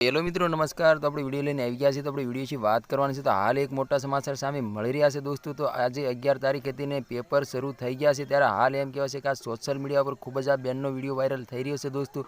Hello મિત્રો, નમસ્કાર. તો આપણે વીડિયો લઈને આવી ગયા છીએ. તો આપણે વીડિયો વિશે વાત કરવાની છે. તો હાલ એક મોટા સમાચાર સામે મળી રહ્યા છે દોસ્તો. તો આજે અગિયાર તારીખ હતી પેપર શરૂ થઈ ગયા છે. ત્યારે હાલ એમ કહેવાય છે કે આ સોશિયલ મીડિયા પર ખૂબ જ આ બેનનો વીડિયો વાયરલ થઈ રહ્યો છે દોસ્તો.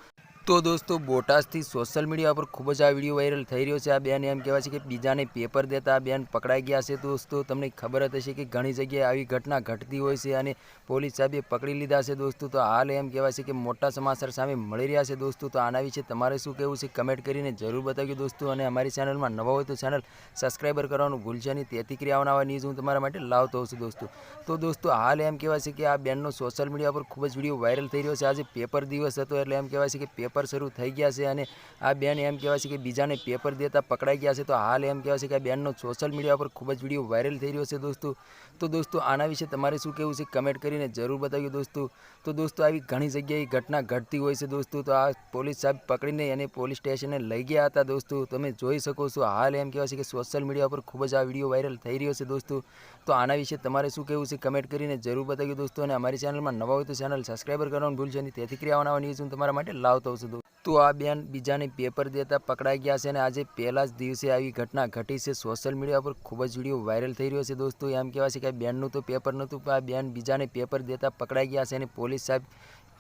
તો દોસ્તો બોટાદથી સોશિયલ મીડિયા પર ખૂબ જ આ વીડિયો વાયરલ થઈ રહ્યો છે. આ બેન એમ કહેવાય છે કે બીજાને પેપર દેતા આ બેન પકડાઈ ગયા છે. દોસ્તો તમને ખબર જ હશે કે ઘણી જગ્યાએ આવી ઘટના ઘટતી હોય છે અને પોલીસ સાહેબે પકડી લીધા છે દોસ્તો. તો હાલ એમ કહેવાય છે કે મોટા સમાચાર સામે મળી રહ્યા છે દોસ્તો. તો આના વિશે તમારે શું કહેવું છે કમેન્ટ કરીને જરૂર બતાવજો દોસ્તો. અને અમારી ચેનલમાં નવા હોય તો ચેનલ સબસ્ક્રાઈબર કરવાનું ભૂલશે નહીં. તેથી ક્રિયાઓના આવા ન્યૂઝ હું તમારા માટે લાવતો હોઉં છું દોસ્તો. તો દોસ્તો હાલ એમ કહેવાય છે કે આ બેનનો સોશિયલ મીડિયા પર ખૂબ જ વીડિયો વાયરલ થઈ રહ્યો છે. આજે પેપર દિવસ હતો એટલે એમ કહેવાય છે કે પેપર શરૂ થઈ ગયા છે અને આ બેન એમ કહેવાય છે કે બીજાને પેપર દેતા પકડાઈ ગયા છે. તો હાલ એમ કહેવાય છે કે આ બેનનો સોશિયલ મીડિયા પર ખૂબ જ વીડિયો વાયરલ થઈ રહ્યો છે દોસ્તો. તો દોસ્તો આના વિશે તમારે શું કહેવું છે કમેન્ટ કરીને જરૂર બતાવ્યું દોસ્તો. તો દોસ્તો આવી ઘણી જગ્યાએ ઘટના ઘટતી હોય છે દોસ્તો. તો આ પોલીસ સાહેબ પકડીને એને પોલીસ સ્ટેશને લઈ ગયા હતા દોસ્તો. તમે જોઈ શકો છો હાલ એમ કહેવાય છે કે સોશિયલ મીડિયા પર ખૂબ જ આ વીડિયો વાયરલ થઈ રહ્યો છે દોસ્તો. તો આના વિશે તમારે શું કહેવું છે કમેન્ટ કરીને જરૂર બતાવજો દોસ્તો. અને અમારી ચેનલમાં નવા હોય તો ચેનલ સબસ્ક્રાઈબર કરવાનું ભૂલશે નહીં. તેથી ક્રિયાઓના ન્યૂઝ હું તમારા માટે લાવતો છું. દોસ્તો. તો આ બેન બીજાને પેપર દેતા પકડાઈ ગયા છે અને આજે પહેલા જ દિવસે આવી ઘટના ઘટી છે. સોશિયલ મીડિયા પર ખૂબ જ વીડિયો વાયરલ થઈ રહ્યો છે દોસ્તો. એમ કહેવાય છે કે બેનનું તો પેપર નહોતું, પણ આ બેન બીજાને પેપર દેતા પકડાઈ ગયા છે અને પોલીસ સાહેબ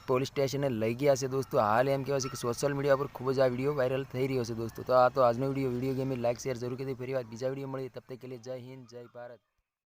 પોલીસ સ્ટેશને લઈ ગયા છે દોસ્તો. હાલ એમ કહેવાય છે કે સોશિયલ મીડિયા પર ખૂબ જ આ વીડિયો વાયરલ થઈ રહ્યો છે દોસ્તો. તો આ તો આજનો video video game like share જરૂર કરી ફરી વાર બીજા વીડિયો મળીએ તબ તક કે લીએ જય હિન્દ, જય ભારત.